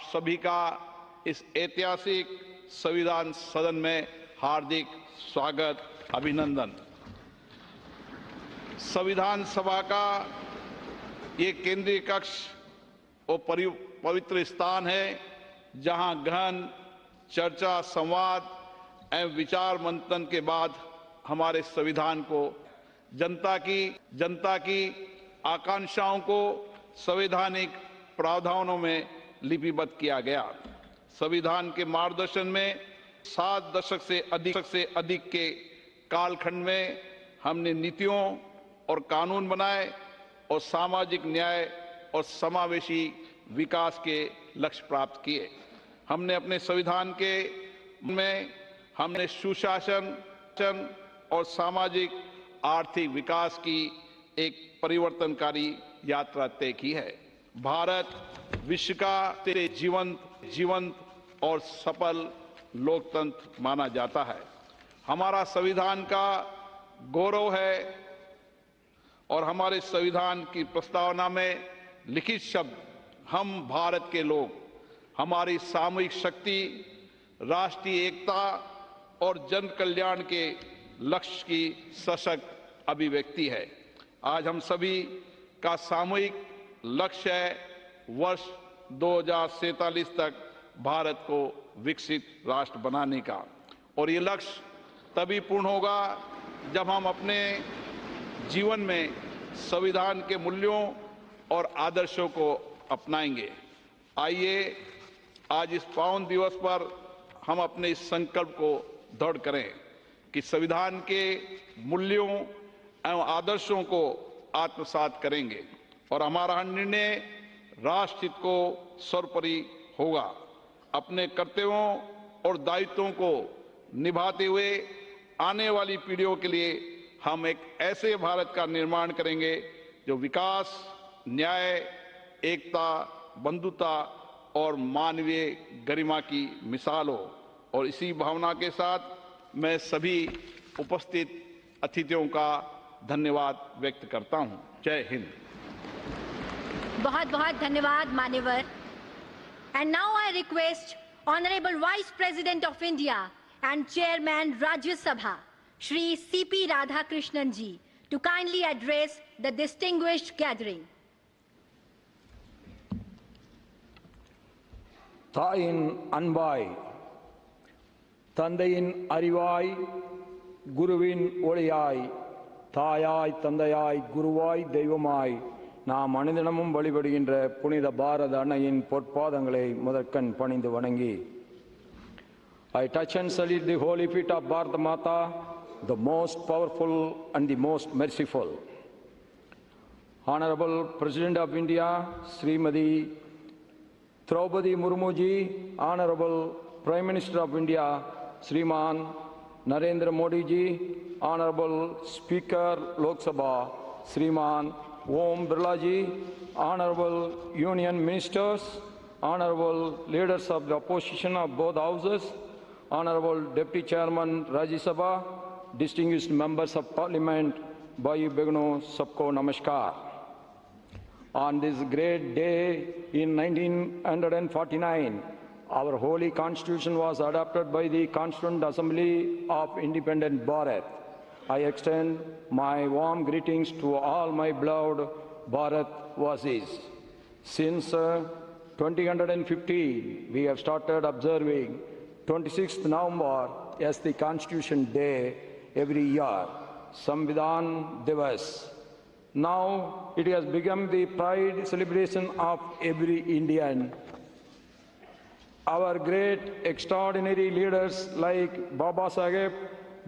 आप सभी का इस ऐतिहासिक संविधान सदन में हार्दिक स्वागत, अभिनंदन। संविधान सभा का ये केंद्रीय कक्ष वो पवित्र स्थान है, जहाँ गहन चर्चा, संवाद एवं विचार मंथन के बाद हमारे संविधान को, जनता की जनता की आकांक्षाओं को संवैधानिक प्रावधानों में लिपिबद्ध किया गया। संविधान के मार्गदर्शन में सात दशक से अधिक से अधिक के कालखंड में हमने नीतियों और कानून बनाए और सामाजिक न्याय और समावेशी विकास के लक्ष्य प्राप्त किए। हमने अपने संविधान के में हमने सुशासन और सामाजिक आर्थिक विकास की एक परिवर्तनकारी यात्रा तय की है। भारत विश्व का तेरे जीवंत जीवंत और सफल लोकतंत्र माना जाता है। हमारा संविधान का गौरव है और हमारे संविधान की प्रस्तावना में लिखित शब्द, हम भारत के लोग, हमारी सामूहिक शक्ति, राष्ट्रीय एकता और जन कल्याण के लक्ष्य की सशक्त अभिव्यक्ति है। आज हम सभी का सामूहिक लक्ष्य है वर्ष दो तक भारत को विकसित राष्ट्र बनाने का। और ये लक्ष्य तभी पूर्ण होगा जब हम अपने जीवन में संविधान के मूल्यों और आदर्शों को अपनाएँगे। आइए, आज इस पावन दिवस पर हम अपने इस संकल्प को दृढ़ करें कि संविधान के मूल्यों एवं आदर्शों को आत्मसात करेंगे। और हमारा निर्णय राष्ट्रहित को सर्वोपरि होगा। अपने कर्तव्यों और दायित्वों को निभाते हुए आने वाली पीढ़ियों के लिए हम एक ऐसे भारत का निर्माण करेंगे जो विकास, न्याय, एकता, बंधुता और मानवीय गरिमा की मिसाल हो। और इसी भावना के साथ मैं सभी उपस्थित अतिथियों का धन्यवाद व्यक्त करता हूँ। जय हिंद। बहुत बहुत धन्यवाद मान्यवर and now I request honourable vice president of India and chairman Rajya Sabha Shri CP Radhakrishnan ji to kindly address the distinguished gathering தாயின் அன்பாய் தந்தையின் அறிவாய் குருவின் ஒளியாய் தாயாய் தந்தையாய் குருவாய் தெய்வமாய் நாம் அனுதினமும் வழிபடுகின்ற புனித பாரத அன்னையின் பொற்பாதங்களை முதற்கண் பணிந்து வணங்கி I touch and salute the holy feet of Bharata Mata, the most powerful and the most merciful. Honorable President of India, Srimadi Draupadi Murmu ji, Honorable Prime Minister of India, Sriman Narendra Modi ji, Honorable Speaker Lok Sabha, Sriman Om Birla ji, Honorable Union Ministers, Honorable Leaders of the Opposition of both houses, Honorable Deputy Chairman Rajya Sabha, distinguished members of Parliament, Bhai Begno, Sabko Namaskar. On this great day in 1949, our holy constitution was adopted by the Constituent Assembly of Independent Bharat. I extend my warm greetings to all my beloved Bharat Vasis. Since uh, 2015, we have started observing 26th November as the Constitution Day every year, Samvidhan Divas. Now it has become the pride celebration of every Indian. Our great extraordinary leaders like Baba Saheb,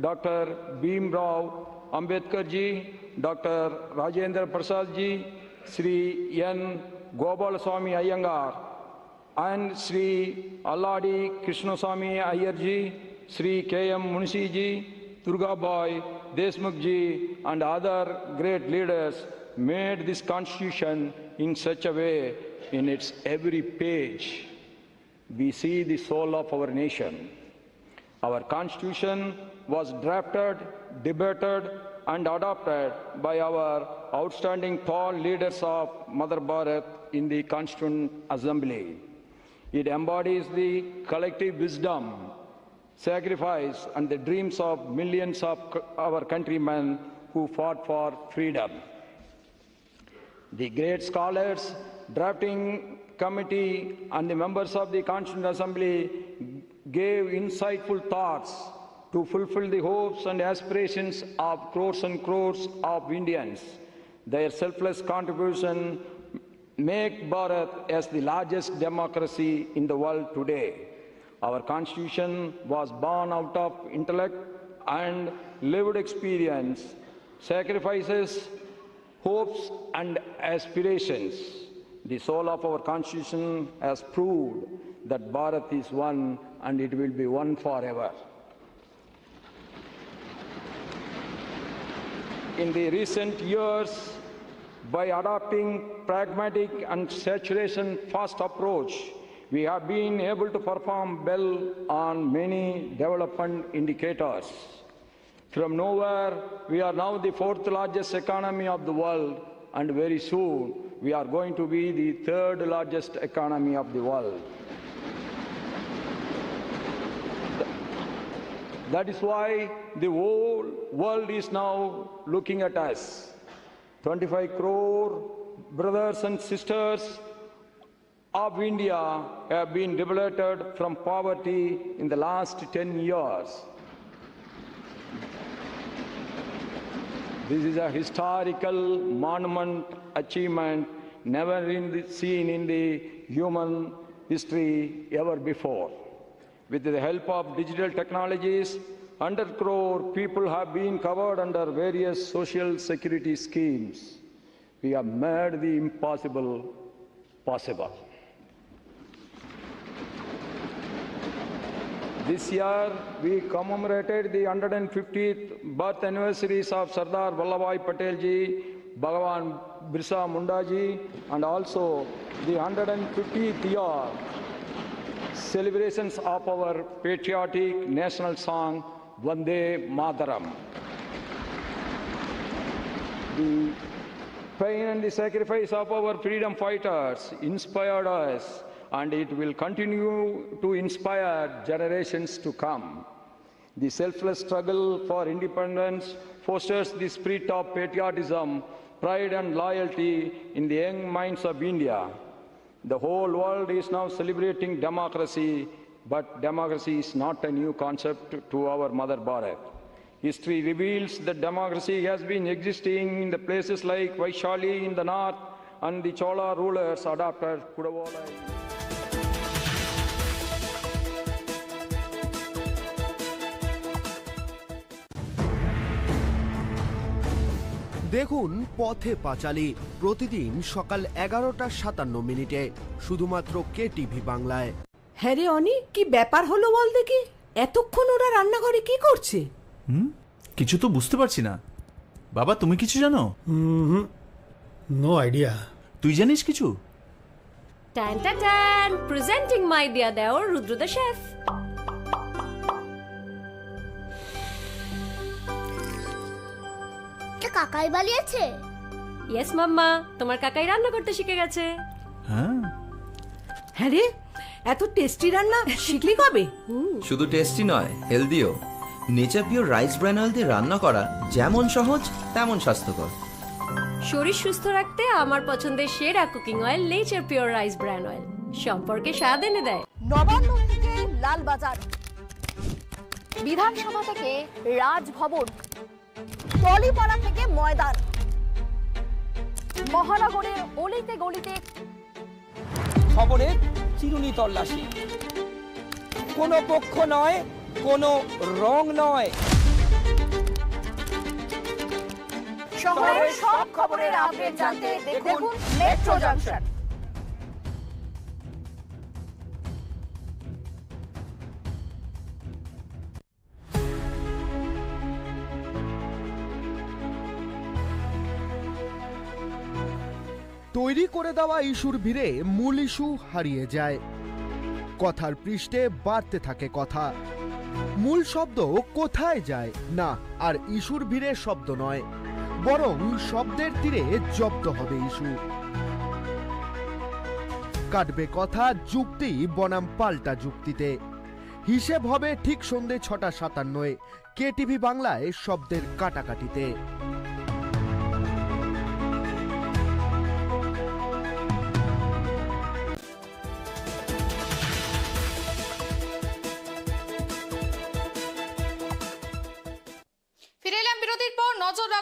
Dr. Bhim Rao Ambedkar ji, Dr. Rajendra Prasad ji, Sri N. Gopal Swami and Sri Alladi Krishnaswamy Iyer ji, Sri K.M. Munshi ji, Durga Boy, Desmukh ji, and other great leaders made this constitution in such a way in its every page we see the soul of our nation. Our constitution was drafted, debated, and adopted by our outstanding tall leaders of Mother Bharat in the Constituent Assembly. It embodies the collective wisdom, sacrifice, and the dreams of millions of our countrymen who fought for freedom. The great scholars, drafting committee, and the members of the Constituent Assembly gave insightful thoughts to fulfill the hopes and aspirations of crores and crores of Indians. Their selfless contribution make Bharat as the largest democracy in the world today. Our constitution was born out of intellect and lived experience, sacrifices, hopes and aspirations. The soul of our constitution has proved that Bharat is one and it will be one forever. In the recent years, by adopting pragmatic and saturation first approach, we have been able to perform well on many development indicators. From nowhere, we are now the fourth largest economy of the world, and very soon we are going to be the third largest economy of the world. That is why the whole world is now looking at us. 25 crore brothers and sisters of India have been liberated from poverty in the last 10 years. This is a historical monument achievement never in the, seen in the human history ever before. With the help of digital technologies, 100 crore people have been covered under various social security schemes. We have made the impossible possible. This year, we commemorated the 150th birth anniversaries of Sardar Vallabhai Patel ji, Bhagavan Birsa Munda ji, and also the 150th year celebrations of our patriotic national song Vande Mataram. The pain and the sacrifice of our freedom fighters inspired us, and it will continue to inspire generations to come. The selfless struggle for independence fosters the spirit of patriotism, pride, and loyalty in the young minds of India. The whole world is now celebrating democracy, but democracy is not a new concept to our mother Bharat. History reveals that democracy has been existing in the places like Vaishali in the north and the Chola rulers adopted Kudavola. দেখুন পথে পাঁচালী প্রতিদিন সকাল এগারোটা সাতান্ন মিনিটে শুধুমাত্র কে TV বাংলায়। হ্যাঁ রে অনি কি ব্যাপার হলো বল দেখি। এতক্ষণ ওরা রান্নাঘরে কি করছে? হুম? কিছু তো বুঝতে পারছি না। বাবা তুমি কিছু জানো? নো আইডিয়া তুই জানিস কিছু? Tan tan tan! Presenting my dear Deor Rudra কাকাই বালিয়েছে ইয়েস মাম্মা তোমার কাকাই রান্না করতে শিখে গেছে। হ্যাঁ। হ্যাঁ রে এত টেস্টি রান্না শিখলি কবে? শুধু টেস্টি নয় হেলদিও Nature Pure rice bran oil দিয়ে রান্না করা যেমন সহজ তেমন স্বাস্থ্যকর। শরীর সুস্থ রাখতে আমার পছন্দের সেরা cooking oil Nature Pure rice bran oil. সম্পর্কে স্বাদ এনে দেয়। নবান্ন থেকে লালবাজার। বিধানসভা থেকে রাজভবন। টলিপাড়া থেকে ময়দান। মহানগরের অলিতে গলিতে খবরের চিরুনি তল্লাশি। কোনো পক্ষ নয় কোনো রং নয়। শহরের সব খবরের আপডেট জানতে দেখুন মেট্রো জাংশন তৈরি করে দেওয়া ইস্যুর ভিড়ে মূল ইস্যু হারিয়ে যায়। কথার পৃষ্ঠে বাড়তে থাকে কথা। মূল শব্দ কোথায় যায়? না, আর ইস্যুর ভিড়ে শব্দ নয়। বরং শব্দের তীরে জব্দ হবে ইস্যু। কাটবে কথা, যুক্তি, বনাম পাল্টা যুক্তিতে। হিসেব হবে ঠিক সন্ধে ছটা সাতান্নয়, কে টিভি বাংলায় শব্দের কাটাকাটিতে।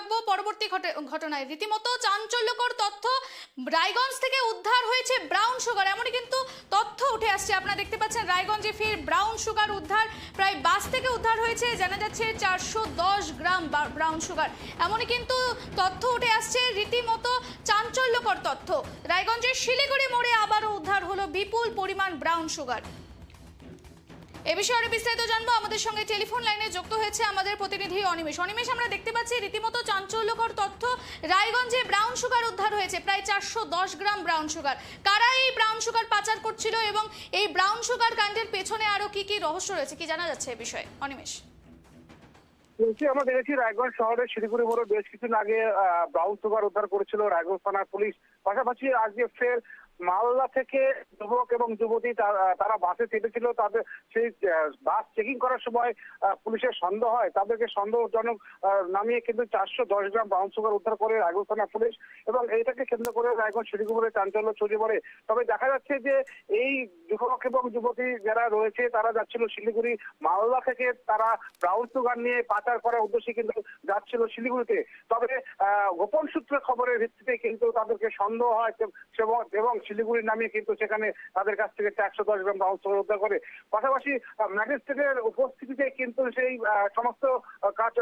রাখব পরবর্তী ঘটে- ঘটনায়। রীতিমতো চাঞ্চল্যকর তথ্য রায়গঞ্জ থেকে উদ্ধার হয়েছে ব্রাউন সুগার। এমনই কিন্তু তথ্য উঠে আসছে। আপনারা দেখতে পাচ্ছেন রায়গঞ্জে ফের ব্রাউন সুগার উদ্ধার। প্রায় বাস থেকে উদ্ধার হয়েছে, জানা যাচ্ছে চারশো দশ গ্রাম ব্রাউন সুগার। এমনই কিন্তু তথ্য উঠে আসছে, রীতিমতো চাঞ্চল্যকর তথ্য। রায়গঞ্জের শিলিগুড়ি মোড়ে আবারও উদ্ধার হলো বিপুল পরিমাণ ব্রাউন সুগার। এ বিষয়ে আরও বিস্তারিত জানব। আমাদের সঙ্গে টেলিফোন লাইনে যুক্ত হয়েছে আমাদের প্রতিনিধি অনিমেষ। অনিমেষ, আমরা দেখতে পাচ্ছি রীতিমতো চাঞ্চল্যকর তথ্য। রায়গঞ্জে ব্রাউন সুগার উদ্ধার হয়েছে, প্রায় চারশো দশ গ্রাম ব্রাউন সুগার কারা এই ব্রাউন সুগার পাচার করছিল এবং এই ব্রাউন সুগার কাণ্ডের পেছনে আরও কি কি রহস্য রয়েছে, কি জানা যাচ্ছে এ বিষয়ে? অনিমেষ। বলছি, আমরা দেখেছি রায়গঞ্জ শহরের শিলিগুড়ি মোড়ে বেশ কিছুদিন আগে ব্রাউন সুগার উদ্ধার করেছিল রায়গঞ্জ থানার পুলিশ। পাশাপাশি আজকে ফের মালদা থেকে যুবক এবং যুবতী তারা- বাসে চেপেছিল, তাদের সেই বাস চেকিং করার সময় পুলিশের সন্দেহ হয়। তাদেরকে সন্দেহজনক নামিয়ে কিন্তু চারশো দশ গ্রাম ব্রাউন সুগার উদ্ধার করে রায়গঞ্জ থানা পুলিশ এবং এইটাকে কেন্দ্র করে রায়গঞ্জ শিলিগুড়ি চাঞ্চল্য ছড়িয়ে পড়ে। তবে দেখা যাচ্ছে যে এই যুবক এবং যুবতী যারা রয়েছে, তারা যাচ্ছিল শিলিগুড়ি, মালদা থেকে তারা ব্রাউন সুগার নিয়ে পাচার করার উদ্দেশ্যে কিন্তু যাচ্ছিল শিলিগুড়িতে। তবে গোপন সূত্রে খবরের ভিত্তিতে কিন্তু তাদেরকে সন্দেহ হয় এবং শিলিগুড়ি নামিয়ে কিন্তু সেখানে তাদের কাছ থেকে চারশো দশ গ্রাম ব্রাউন সুগার উদ্ধার করে। পাশাপাশি ম্যাজিস্ট্রেটের উপস্থিতিতে কিন্তু সেই সমস্ত কাজ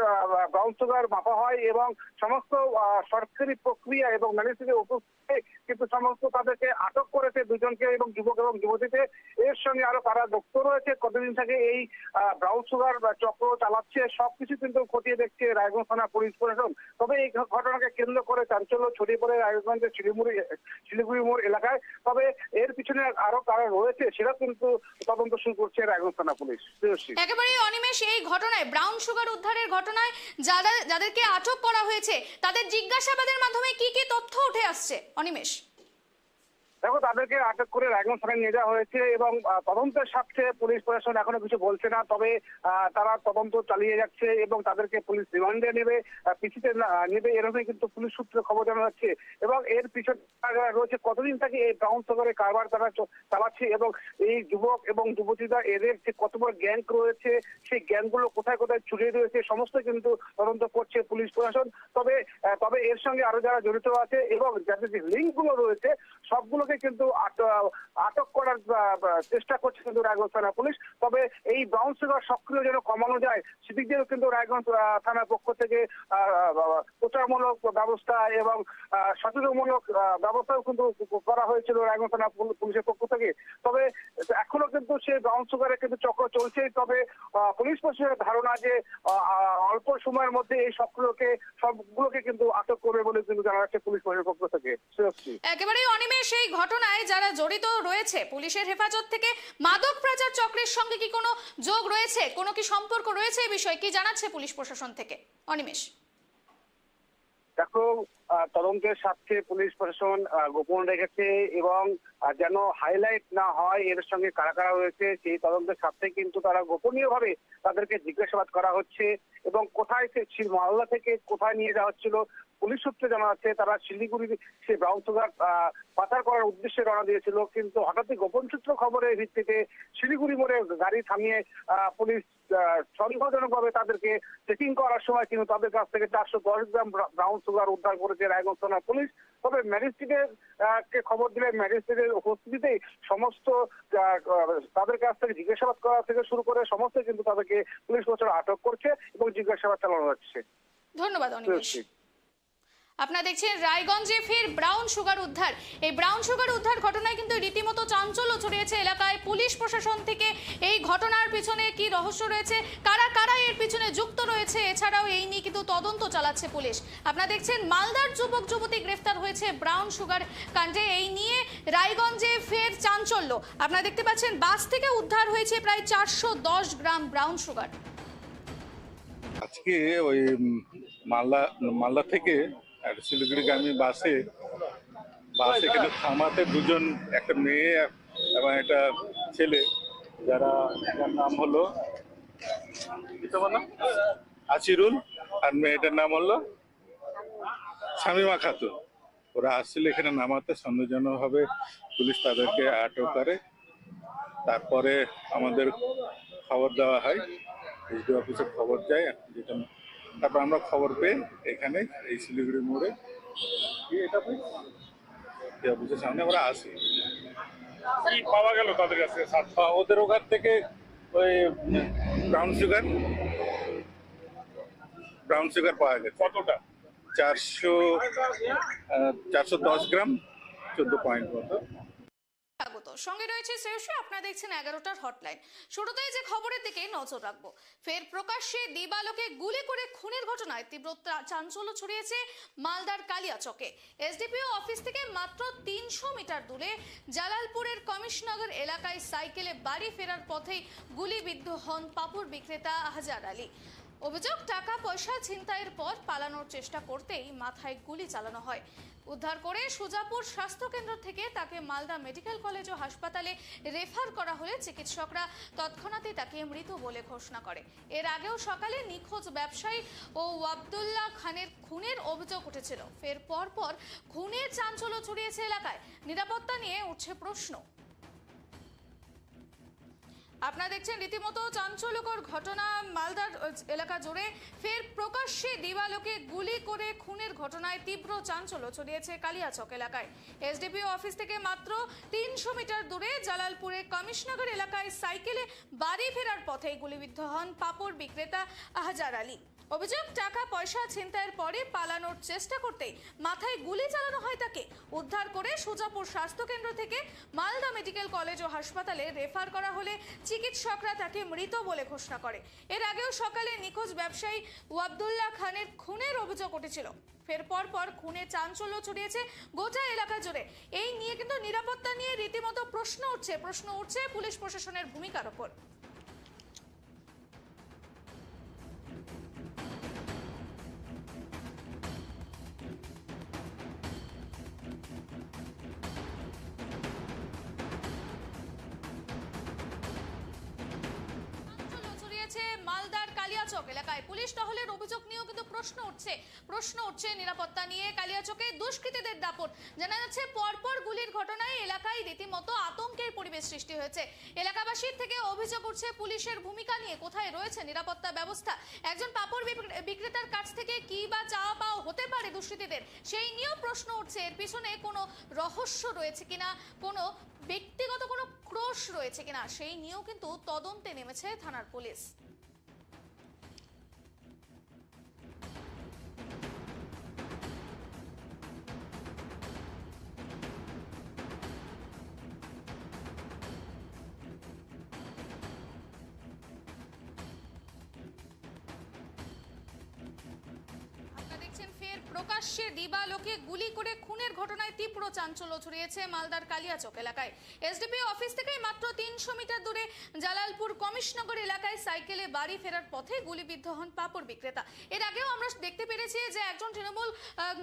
ব্রাউন সুগার মাপা হয় এবং সমস্ত সরকারি প্রক্রিয়া এবং ম্যাজিস্ট্রেটের উপস্থিতিতে কিন্তু সমস্ত তাদেরকে আটক করেছে দুজনকে এবং যুবক এবং যুবতীতে এর সঙ্গে আরও কারা যুক্ত রয়েছে। কতদিন থেকে এই ব্রাউন সুগার চক্র চালাচ্ছে সবকিছু কিন্তু খতিয়ে দেখছে রায়গঞ্জ থানা পুলিশ প্রশাসন। তবে এই ঘটনাকে কেন্দ্র করে চাঞ্চল্য ছড়িয়ে পড়ে রায়গঞ্জের শিলিগুড়ি শিলিগুড়ি মোড় এলাকায়। তবে এর পিছনে আরও কারা রয়েছে, সেটা কিন্তু তদন্ত শুরু করছে রায়গঞ্জ থানা পুলিশ। একেবারে অনিমেষ এই ঘটনায়, ব্রাউন সুগার উদ্ধারের ঘটনায় যাদের, যাদেরকে আটক করা হয়েছে, তাদের জিজ্ঞাসাবাদের মাধ্যমে কি কি তথ্য উঠে আসছে? অনিমেষ। দেখো, তাদেরকে আটক করে রায়গঞ্জ থানায় নিয়ে যাওয়া হয়েছে এবং তদন্তের স্বার্থে পুলিশ প্রশাসন এখনও কিছু বলছে না, তবে তারা তদন্ত চালিয়ে যাচ্ছে এবং তাদেরকে পুলিশ রিমান্ডে নেবে না- নেবে এরকমই কিন্তু পুলিশ সূত্রে খবর জানা যাচ্ছে এবং এর পিছনে রয়েছে, কতদিন থেকে এই ব্রাউন সুগারের কারবার তারা চালাচ্ছে এবং এই যুবক এবং যুবতীরা, এদের যে কত বড় গ্যাং রয়েছে, সেই গ্যাংগুলো কোথায় কোথায় ছড়িয়ে রয়েছে সমস্ত কিন্তু তদন্ত করছে পুলিশ প্রশাসন। তবে তবে এর সঙ্গে আরও যারা জড়িত আছে এবং যাদের যে লিঙ্কগুলো রয়েছে সবগুলোকে কিন্তু আট- আটক করার চেষ্টা করছে কিন্তু রায়গঞ্জ থানা পুলিশ। তবে এই ব্রাউন সুগার সক্রিয় যেন কমানো যায় সেদিক কিন্তু রায়গঞ্জ থানার পক্ষ থেকে প্রচারমূলক ব্যবস্থা এবং সচেতনমূলক ব্যবস্থাও কিন্তু করা হয়েছিল রায়গঞ্জ থানা পুল- পুলিশের পক্ষ থেকে। তবে এখনও কিন্তু সেই ব্রাউন সুগারের কিন্তু চক্র চলছেই। তবে পুলিশ প্রশাসনের ধারণা যে অল্প সময়ের মধ্যে এই সক্রিয়কে সবগুলোকে কিন্তু আটক করবে বলে কিন্তু জানা যাচ্ছে পুলিশ প্রশাসনের পক্ষ থেকে। একেবারেই অনিমেষ এই ঘটনায় যারা জড়িত রয়েছে, পুলিশের হেফাজত থেকে মাদক প্রচার চক্রের সঙ্গে কি কোনো যোগ রয়েছে? কোনো কি সম্পর্ক রয়েছে এই বিষয়ে? কি জানাচ্ছে পুলিশ প্রশাসন থেকে? অনিমেষ। দেখো তদন্তের স্বার্থে পুলিশ প্রশাসন গোপন রেখেছে এবং যেন হাইলাইট না হয় এর সঙ্গে কারা কারা রয়েছে, সেই তদন্তের স্বার্থে কিন্তু তারা গোপনীয় ভাবে তাদেরকে জিজ্ঞাসাবাদ করা হচ্ছে এবং কোথায় সে মালদা থেকে কোথায় নিয়ে যাওয়া হচ্ছিল পুলিশ সূত্রে জানা যাচ্ছে তারা শিলিগুড়ি সেই ব্রাউন সুগার পাচার করার উদ্দেশ্যে রওনা দিয়েছিল কিন্তু হঠাৎই গোপন সূত্র খবরের ভিত্তিতে শিলিগুড়ি মোড়ে গাড়ি থামিয়ে আহ, পুলিশ সন্দেহজনক ভাবে তাদেরকে চেকিং করার সময় কিন্তু তাদের কাছ থেকে চারশো দশ গ্রাম ব্রাউন সুগার উদ্ধার করেছে রায়গঞ্জ থানার পুলিশ। তবে ম্যাজিস্ট্রেটের আহ, কে খবর দিলে ম্যাজিস্ট্রেটের উপস্থিতিতেই সমস্ত তাদের কাছ থেকে জিজ্ঞাসাবাদ করা থেকে শুরু করে সমস্ত কিন্তু তাদেরকে পুলিশ বছর আটক করছে এবং জিজ্ঞাসাবাদ চালানো হচ্ছে। ধন্যবাদ অনিমেষ আপনারা দেখছেন রায়গঞ্জে ফের ব্রাউন সুগার উদ্ধার। এই ব্রাউন সুগার উদ্ধার ঘটনায় কিন্তু রীতিমতো চাঞ্চল্য ছড়িয়েছে এলাকায়। পুলিশ প্রশাসন থেকে এই ঘটনার পিছনে কি রহস্য রয়েছে? কারা কারা এর পিছনে যুক্ত রয়েছে? এছাড়াও এই নিয়ে কিন্তু তদন্ত চালাচ্ছে পুলিশ। আপনারা দেখছেন মালদার যুবক, যুবতী গ্রেফতার হয়েছে ব্রাউন সুগার কাণ্ডে। এই নিয়ে রায়গঞ্জে ফের চাঞ্চল্য। আপনারা দেখতে পাচ্ছেন, বাস থেকে উদ্ধার হয়েছে প্রায় চারশো দশ গ্রাম ব্রাউন সুগার। আজকে ওই মালদা মালদা থেকে একটা শিলিগুড়িগামী বাসে, বাস এখানে থামাতে দুজন, একটা মেয়ে এবং একটা ছেলে, যারা, যার নাম হলো আসিরুল আর মেয়েটার নাম হলো শামিমা খাতুন। ওরা আসছিল এখানে নামাতে সন্দেহজনকভাবে পুলিশ তাদেরকে আটক করে। তারপরে আমাদের খবর দেওয়া হয় এসডি অফিসে খবর যায় যেটা তারপর আমরা খবর পেয়ে এখানে এই শিলিগুড়ি মোড়ে এটা অফিসের সামনে আমরা আসি পাওয়া গেল তাদের কাছে? ওদের ওখান থেকে ওই ব্রাউন সুগার ব্রাউন সুগার পাওয়া গেছে। কতটা? চারশো চারশো দশ গ্রাম চোদ্দ পয়েন্ট মতো স্বাগত। সঙ্গে রয়েছে শ্রেয়সী, আপনারা দেখছেন এগারোটার হটলাইন। শুরুতেই যে খবরের দিকে নজর রাখব। ফের প্রকাশ্যে দিবালোকে গুলি করে খুনের ঘটনায় তীব্র চাঞ্চল্য ছড়িয়েছে মালদার কালিয়াচকে। এসডিপিও অফিস থেকে মাত্র তিনশো মিটার দূরে জালালপুরের কমিশনগর এলাকায় সাইকেলে বাড়ি ফেরার পথেই গুলিবিদ্ধ হন পাপড় বিক্রেতা আহজার আলী। অভিযোগ টাকা পয়সা ছিনতাইয়ের পর পালানোর চেষ্টা করতেই মাথায় গুলি চালানো হয়। উদ্ধার করে সুজাপুর স্বাস্থ্য কেন্দ্র থেকে তাকে মালদা মেডিকেল কলেজ ও হাসপাতালে রেফার করা হলে চিকিৎসকরা তৎক্ষণাৎই তাকে মৃত বলে ঘোষণা করে। এর আগেও সকালে নিখোঁজ ব্যবসায়ী ও ওয়াবদুল্লাহ খানের খুনের অভিযোগ উঠেছিল। ফের পরপর খুনের চাঞ্চল্য ছড়িয়েছে এলাকায়। নিরাপত্তা নিয়ে উঠছে প্রশ্ন। আপনারা দেখছেন রীতিমতো চাঞ্চল্যকর ঘটনা মালদার এলাকা জুড়ে। ফের প্রকাশ্যে দিবালোকে গুলি করে খুনের ঘটনায় তীব্র চাঞ্চল্য ছড়িয়েছে কালিয়াচক এলাকায়। এসডিপিও অফিস থেকে মাত্র তিনশো মিটার দূরে জালালপুরে কমিশনগর এলাকায় সাইকেলে বাড়ি ফেরার পথে গুলিবিদ্ধ হন পাপড় বিক্রেতা আহজার আলী। অভিযোগ, টাকা, পয়সা ছিনতাইয়ের পরে পালানোর চেষ্টা করতেই মাথায় গুলি চালানো হয় তাকে। উদ্ধার করে সুজাপুর স্বাস্থ্য কেন্দ্র থেকে মালদা মেডিকেল কলেজ ও হাসপাতালে রেফার করা হলে চিকিৎসকরা তাকে মৃত বলে ঘোষণা করে। এর আগেও সকালে নিখোঁজ ব্যবসায়ী ওয়াবদুল্লাহ খানের খুনের অভিযোগ উঠেছিল। ফের পর পর খুনে চাঞ্চল্য ছড়িয়েছে গোটা এলাকা জুড়ে। এই নিয়ে কিন্তু নিরাপত্তা নিয়ে রীতিমতো প্রশ্ন উঠছে প্রশ্ন উঠছে পুলিশ প্রশাসনের ভূমিকার ওপর। কালিয়াচক এলাকায়। পুলিশ টহলের অভিযোগ নিয়েও কিন্তু প্রশ্ন উঠছে। প্রশ্ন উঠছে নিরাপত্তা নিয়ে কালিয়াচকে দুষ্কৃতীদের দাপট। জানা যাচ্ছে পরপর গুলির ঘটনায় এলাকায় রীতিমতো আতঙ্কের পরিবেশ সৃষ্টি হয়েছে। এলাকাবাসীর থেকে অভিযোগ উঠছে পুলিশের ভূমিকা নিয়ে কোথায় রয়েছে নিরাপত্তা ব্যবস্থা। একজন পাপড় বিক্রে- বিক্রেতার কাছ থেকে কি বা চাওয়া পাওয়া হতে পারে দুষ্কৃতীদের? সেই নিয়েও প্রশ্ন উঠছে। এর পিছনে কোনো রহস্য রয়েছে কিনা? কোনো ব্যক্তিগত কোনো ক্রোশ রয়েছে কিনা? সেই নিয়েও কিন্তু তদন্তে নেমেছে থানার পুলিশ। গুলি করে খুনের ঘটনায় তীব্র চাঞ্চল্য ছড়িয়েছে মালদার কালিয়াচক এলাকায়। এসডিপি অফিস থেকে মাত্র তিনশো মিটার দূরে জালালপুর কমিশনগর এলাকায় সাইকেলে বাড়ি ফেরার পথে গুলিবিদ্ধ হন পাপড় বিক্রেতা। এর আগেও আমরা দেখতে পেরেছি যে একজন তৃণমূল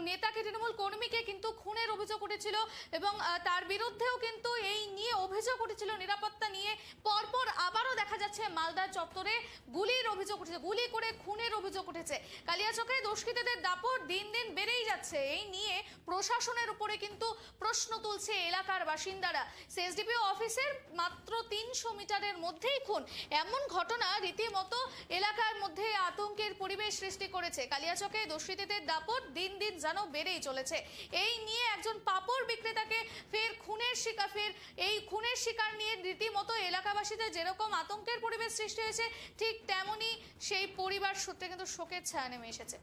নেতাকে, তৃণমূল কর্মীকে কিন্তু খুনের অভিযোগ উঠেছিল এবং তার বিরুদ্ধেও কিন্তু এই নিয়ে অভিযোগ উঠেছিল। নিরাপত্তা নিয়ে পরপর আবারও দেখা যাচ্ছে মালদার চত্বরে গুলির অভিযোগ উঠেছে, গুলি করে খুনের অভিযোগ উঠেছে। কালিয়াচকে দুষ্কৃতীদের দাপট দিন দিন বেড়েই যাচ্ছে। এই নিয়ে প্রশাসনের উপরে কিন্তু প্রশ্ন তুলছে এলাকার বাসিন্দারা। সিএসডিপিও অফিসের মাত্র তিনশো মিটারের মধ্যেই খুন। এমন ঘটনা রীতিমতো এলাকার মধ্যে আতঙ্কের পরিবেশ সৃষ্টি করেছে। কালিয়াচকে দুষ্কৃতীদের দাপট দিন দিন যেন বেড়েই চলেছে। এই নিয়ে একজন পাপড় বিক্রেতাকে ফের খুনের শিকার, ফের এই খুনের শিকার নিয়ে রীতিমতো এলাকাবাসীদের যেরকম আতঙ্কের পরিবেশ সৃষ্টি হয়েছে, ঠিক তেমনি সেই পরিবার সূত্রে কিন্তু শোকের ছায়া নেমে এসেছে।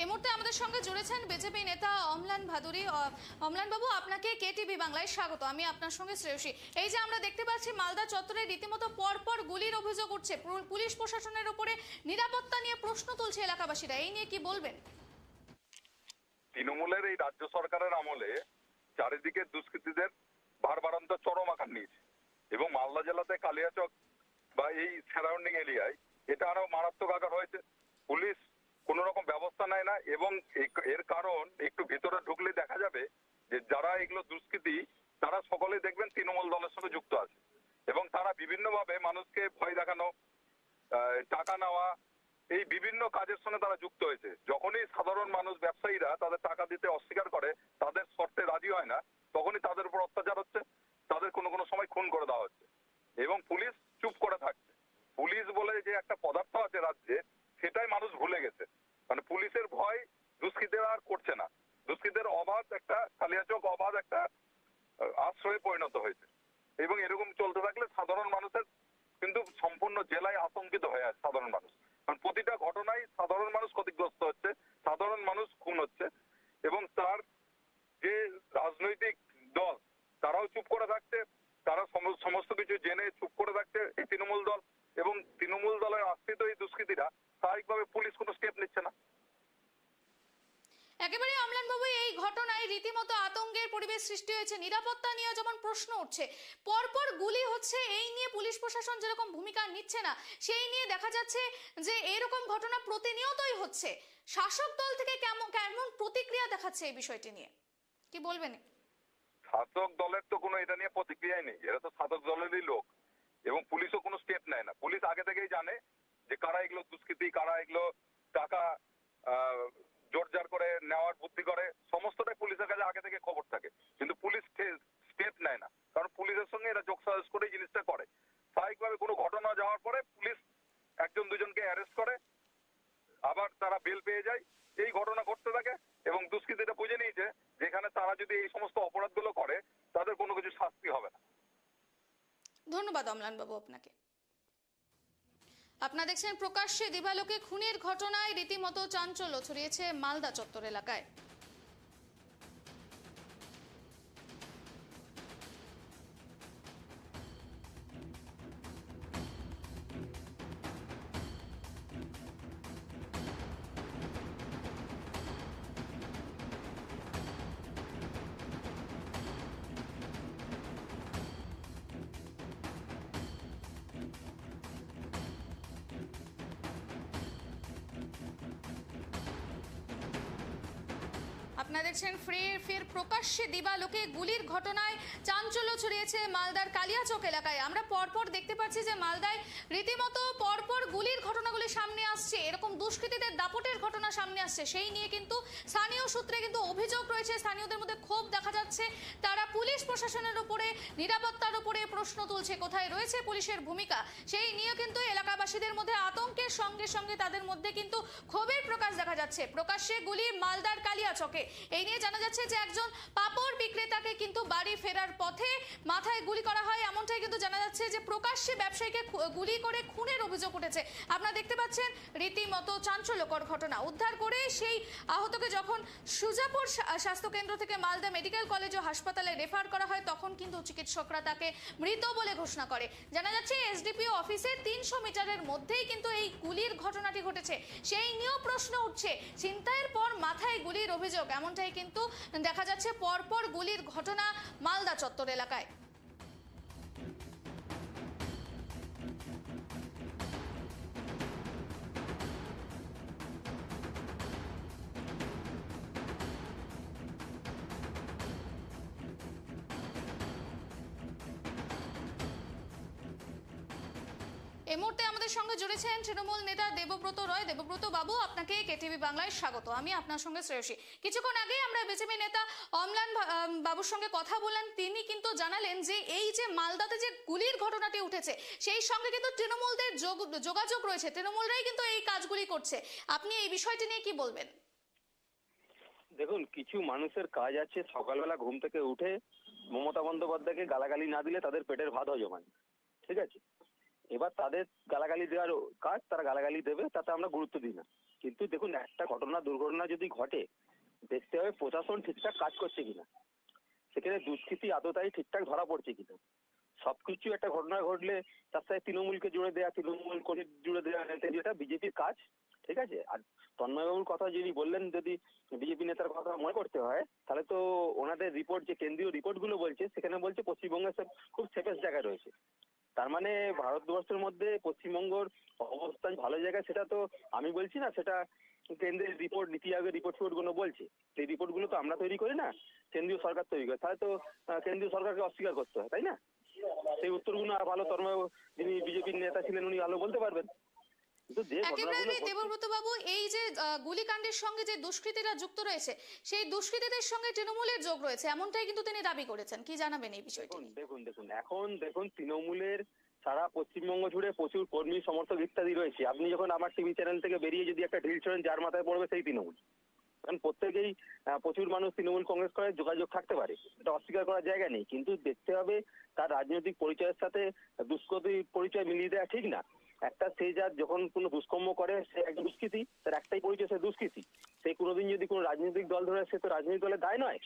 এই মুহূর্তে আমাদের সঙ্গে জুড়েছেন বিজেপি নেতা অমলান ভাদুরী। অমলান বাবু, আপনাকে কেটিভি বাংলায় স্বাগত। আমি আপনার সঙ্গে শ্রেয়সী। এই যে আমরা দেখতে পাচ্ছি, মালদা চত্বরে রীতিমতো পরপর গুলির অভিযোগ উঠছে। পুলিশ প্রশাসনের উপরে নিরাপত্তা নিয়ে প্রশ্ন তুলছে এলাকাবাসীরা। এই নিয়ে কি বলবেন? তৃণমূলের এই রাজ্য সরকারের আমলে চারিদিকে দুষ্কৃতীদের বারবারান্ত চরম আকার নিয়েছে এবং মালদা জেলাতে কালিয়াচক বা এই সারাউন্ডিং এরিয়ায় এটা আরও মারাত্মক আকার হয়েছে। পুলিশ কোনো রকম ব্যবস্থা নেয় না এবং এর কারণ একটু ভিতরে ঢুকলে দেখা যাবে যে যারা এগুলো দুষ্কৃতী, তারা সকলে দেখবেন তৃণমূল দলের সঙ্গে যুক্ত আছে এবং তারা বিভিন্নভাবে মানুষকে ভয় দেখানো টাকা নেওয়া, এই বিভিন্ন কাজের সঙ্গে তারা যুক্ত হয়েছে। যখনই সাধারণ মানুষ ব্যবসায়ীরা তাদের টাকা দিতে অস্বীকার করে, তাদের শর্তে রাজি হয় না, তখনই তাদের উপর অত্যাচার হচ্ছে, তাদের কোনো কোনো সময় খুন করে দেওয়া হচ্ছে এবং পুলিশ চুপ করে থাকছে। পুলিশ বলে যে একটা পদার্থ আছে রাজ্যে সেটাই মানুষ ভুলে গেছে। মানে পুলিশের ভয় দুষ্কৃতীরা আর করছে না। দুষ্কৃতের অবাধ একটা কালিয়াচক অবাধ একটা আশ্রয়ে পরিণত হয়েছে। এবং এরকম চলতে থাকলে সাধারণ মানুষের কিন্তু সম্পূর্ণ জেলায় আতঙ্কিত হয়ে আছে সাধারণ মানুষ। কারণ প্রতিটা ঘটনায় সাধারণ মানুষ ক্ষতিগ্রস্ত হচ্ছে, সাধারণ মানুষ খুন হচ্ছে, এবং তার যে রাজনৈতিক দল, তারাও চুপ করে থাকছে, তারা সম- সমস্ত কিছু জেনে চুপ করে থাকছে এই তৃণমূল দল। এবং তৃণমূল দলের আশ্রিত এই দুষ্কৃতীরা স্বাভাবিকভাবে পুলিশ কোনো স্টেপ নিচ্ছে না। একেবারে অম্লানবাবু এই ঘটনায় রীতিমতো আতঙ্কের পরিবেশ সৃষ্টি হয়েছে। নিরাপত্তা নিয়ে যেমন প্রশ্ন উঠছে পরপর গুলি হচ্ছে এই নিয়ে পুলিশ প্রশাসন যেরকম ভূমিকা নিচ্ছে না সেই নিয়ে দেখা যাচ্ছে যে এরকম ঘটনা প্রতিনিয়তই হচ্ছে। শাসক দল থেকে কেমন কেমন প্রতিক্রিয়া দেখাচ্ছে এই বিষয়টি নিয়ে? কি বলবেন? শাসক দলের তো কোনো এটা নিয়ে প্রতিক্রিয়াই নেই। এরা তো শাসক দলেরই লোক এবং পুলিশও কোনো স্টেপ নেয় না। পুলিশ আগে থেকেই জানে যে কারা এগুলো দুষ্কৃতী, কারা এগুলো টাকা জোরজার করে নেওয়ার বুদ্ধি করে, সমস্তটাই পুলিশের কাছে আগে থেকে খবর থাকে। কিন্তু পুলিশ স্টেপ নেয় না। কারণ পুলিশের সঙ্গে এরা যোগসাজস করে এই জিনিসটা করে। স্বাভাবিকভাবে কোনো ঘটনা যাওয়ার পরে পুলিশ একজন দুজনকে অ্যারেস্ট করে, আবার তারা বেল পেয়ে যায়। এই ঘটনা ঘটতে থাকে এবং দুষ্কৃতীরা বুঝে নিয়েছে যেখানে তারা যদি এই সমস্ত অপরাধগুলো করে, তাদের কোনো কিছু শাস্তি হবে না। ধন্যবাদ অম্লানবাবু আপনাকে। আপনারা দেখছেন প্রকাশ্যে দিবালোকে খুনের ঘটনায় রীতিমতো চাঞ্চল্য ছড়িয়েছে মালদা চত্বর এলাকায়। দেখতে পাচ্ছি যে মালদায় রীতিমতো পরপর গুলির ঘটনাগুলি সামনে আসছে। এরকম দুষ্কৃতীদের দাপটের ঘটনা সামনে আসছে। সেই নিয়ে কিন্তু স্থানীয় সূত্রে কিন্তু অভিযোগ রয়েছে। স্থানীয়দের মধ্যে ক্ষোভ দেখা যাচ্ছে। প্রশাসনের উপরে, নিরাপত্তার উপরে প্রশ্ন তুলছে। কোথায় রয়েছে পুলিশের ভূমিকা? সেই নিয়ে কিন্তু এলাকাবাসীদের মধ্যে আতঙ্কের সঙ্গে সঙ্গে তাদের মধ্যে কিন্তু ক্ষোভের প্রকাশ দেখা যাচ্ছে। প্রকাশ্যে গুলি মালদার কালিয়াচকে। এই নিয়ে জানা যাচ্ছে যে একজন পাপড় বিক্রেতাকে কিন্তু বাড়ি ফেরার পথে মাথায় গুলি করা হয়। এমনটাই কিন্তু জানা যাচ্ছে যে প্রকাশ্যে ব্যবসায়ীকে গুলি করে খুনের অভিযোগ উঠেছে। আপনারা দেখতে পাচ্ছেন রীতিমতো চাঞ্চল্যকর ঘটনা। উদ্ধার করে সেই আহতকে যখন সুজাপুর স্বা- স্বাস্থ্য কেন্দ্র থেকে মালদা মেডিকেল কলেজ ও হাসপাতালে রেফার করা হয়, তখন কিন্তু চিকিৎসকরা তাকে মৃত বলে ঘোষণা করে। জানা যাচ্ছে, এসডিপিও অফিসের তিনশো মিটারের মধ্যেই কিন্তু এই গুলির ঘটনাটি ঘটেছে। সেই নিয়েও প্রশ্ন উঠছে। চিন্তায়ের পর মাথায় গুলির অভিযোগ, এমনটাই কিন্তু দেখা যাচ্ছে পরপর গুলির ঘটনা মালদা চত্বর এলাকায়। এই মুহূর্তে আমাদের সঙ্গে জুড়েছেন তৃণমূল নেতা দেবব্রত রয়। দেবব্রত বাবু, আপনাকে কেটিভি বাংলায় স্বাগত। আমি আপনার সঙ্গে শ্রেয়সী। কিছুক্ষণ আমরা বিজেপি নেতা অমলান বাবুর সঙ্গে কথা বললেন। তিনি কিন্তু জানালেন যে এই যে মালদাতে যে গুলির ঘটনাটি উঠেছে, সেই সঙ্গে কিন্তু তৃণমূলদের যোগাযোগ রয়েছে। তৃণমূলরাই কিন্তু এই কাজগুলি করছে। আপনি এই বিষয়টি নিয়ে কি বলবেন? দেখুন, কিছু মানুষের কাজ আছে। সকালবেলা ঘুম থেকে উঠে মমতা বন্দ্যোপাধ্যায়কে গালাগালি না দিলে তাদের পেটের ভাত হজম ঠিক আছে? এবার তাদের গালাগালি দেওয়ার কাজ, তারা গালাগালি দেবে, তাতে আমরা গুরুত্ব দিই না। কিন্তু দেখুন, একটা ঘটনা, দুর্ঘটনা যদি ঘটে, দেখতে হবে প্রশাসন ঠিকঠাক কাজ করছে কিনা। সেখানে দুষ্কৃতি আততায়ী ঠিকঠাক ধরা পড়ছে কিনা। সবকিছু একটা ঘটনা ঘটলে, তার সাথে তৃণমূলকে জুড়ে দেওয়া তৃণমূল করে জুড়ে দেওয়া এটা বিজেপির কাজ, ঠিক আছে? আর তন্ময়বাবুর কথা যিনি বললেন, যদি বিজেপি নেতার কথা মনে করতে হয়, তাহলে তো ওনাদের রিপোর্ট যে কেন্দ্রীয় রিপোর্টগুলো বলছে, সেখানে বলছে পশ্চিমবঙ্গের খুব সেফেস্ট জায়গায় রয়েছে। তার মানে ভারতবর্ষের মধ্যে পশ্চিমবঙ্গর অবস্থান ভালো জায়গায়, সেটা তো আমি বলছি না, সেটা কেন্দ্রের রিপোর্ট নীতি আয়োগের রিপোর্ট ফিপোর্টগুলো বলছে? সেই রিপোর্টগুলো তো আমরা তৈরি করি না, কেন্দ্রীয় সরকার তৈরি করে। তাহলে তো কেন্দ্রীয় সরকারকে অস্বীকার করতে হয়, তাই না? সেই উত্তরগুলো আর ভালো তর্ম যিনি বিজেপির নেতা ছিলেন, উনি ভালো বলতে পারবেন। একেবারে দেবব্রত বাবু এই যে গুলিকাণ্ডের সঙ্গে যে দুষ্কৃতীরা যুক্ত রয়েছে সেই দুষ্কৃতীদের সঙ্গে তৃণমূলের যোগ রয়েছে এমনটাই কিন্তু তিনি দাবি করেছেন। কি জানাবেন এই বিষয়টি দেখুন দেখুন এখন দেখুন তৃণমূলের সারা পশ্চিমবঙ্গ জুড়ে প্রচুর কর্মী সমর্থক ইত্যাদি রয়েছে। আপনি যখন আমার টিভি চ্যানেল থেকে বেরিয়ে যদি একটা ঢিল ছোড়েন যার মাথায় পড়বে সেই তৃণমূল। কারণ প্রত্যেকেই প্রচুর মানুষ তৃণমূল কংগ্রেস করে যোগাযোগ থাকতে পারে। এটা অস্বীকার করার জায়গা নেই। কিন্তু দেখতে হবে তার রাজনৈতিক পরিচয়ের সাথে দুষ্কৃতি পরিচয় মিলিয়ে দেওয়া ঠিক না। একটা সে যার যখন কোনো দুষ্কর্ম করে, সে এক দুষ্কৃতি, তার একটাই পরিচয়, সে দুষ্কৃতি। সে কোনোদিন যদি কোনো রাজনৈতিক দল ধরে সে তো রাজনৈতিক দলের দায় নয়।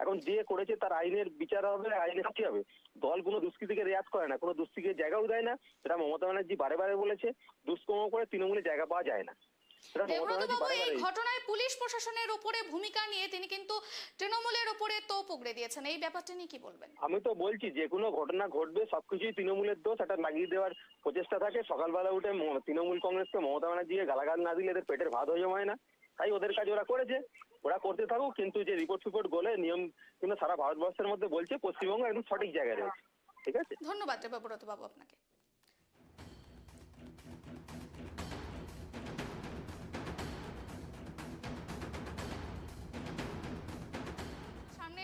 এখন যে করেছে তার আইনের বিচার হবে আইনে কি হবে। দল কোনো দুষ্কৃতিকে রেয়াজ করে না, কোনো দুষ্কৃতিকে জায়গাও দেয় না। যেটা মমতা ব্যানার্জি বারে বারে বলেছে, দুষ্কর্ম করে তৃণমূলে জায়গা পাওয়া যায় না। এই ঘটনায় পুলিশ প্রশাসনের উপরে ভূমিকা নিয়ে তিনি কিন্তু তৃণমূলের উপরে তোপ উগড়ে দিয়েছেন। এই ব্যাপারটা নিয়ে কি বলবেন? আমি তো বলছি যে কোনো ঘটনা ঘটবে সবকিছুই তৃণমূলের দোষ এটা লাগিয়ে দেওয়ার প্রচেষ্টা থাকে। সকালবেলা উঠে তৃণমূল কংগ্রেসকে মমতা ব্যানার্জিকে গালাগাল না দিলে এদের পেটের ভাত হজম হয় না। তাই ওদের কাজ ওরা করেছে ওরা করতে থাকুক কিন্তু যে রিপোর্ট ফিপোর্ট বলে নিয়ম কিন্তু সারা ভারতবর্ষের মধ্যে বলছে পশ্চিমবঙ্গ একদম সঠিক জায়গায় রয়েছে। ঠিক আছে? ধন্যবাদ দেবব্রত বাবু আপনাকে।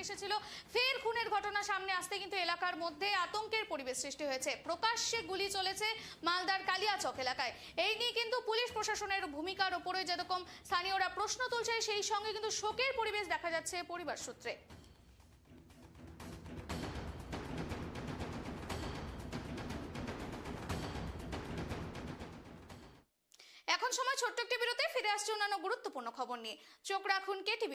এসেছিল। ফের খুনের ঘটনা সামনে আসতে কিন্তু এলাকার মধ্যে আতঙ্কের পরিবেশ সৃষ্টি হয়েছে। প্রকাশ্যে গুলি চলেছে মালদার কালিয়াচক এলাকায়। এই নিয়ে কিন্তু পুলিশ প্রশাসনের ভূমিকার ওপরে যেরকম স্থানীয়রা প্রশ্ন তুলছে, সেই সঙ্গে কিন্তু শোকের পরিবেশ দেখা যাচ্ছে পরিবার সূত্রে। এখন সময় ছোট্ট একটি বিরতি, ফিরে আসছে অন্যান্য গুরুত্বপূর্ণ খবর নিয়ে। চোখ রাখুন কেটিভি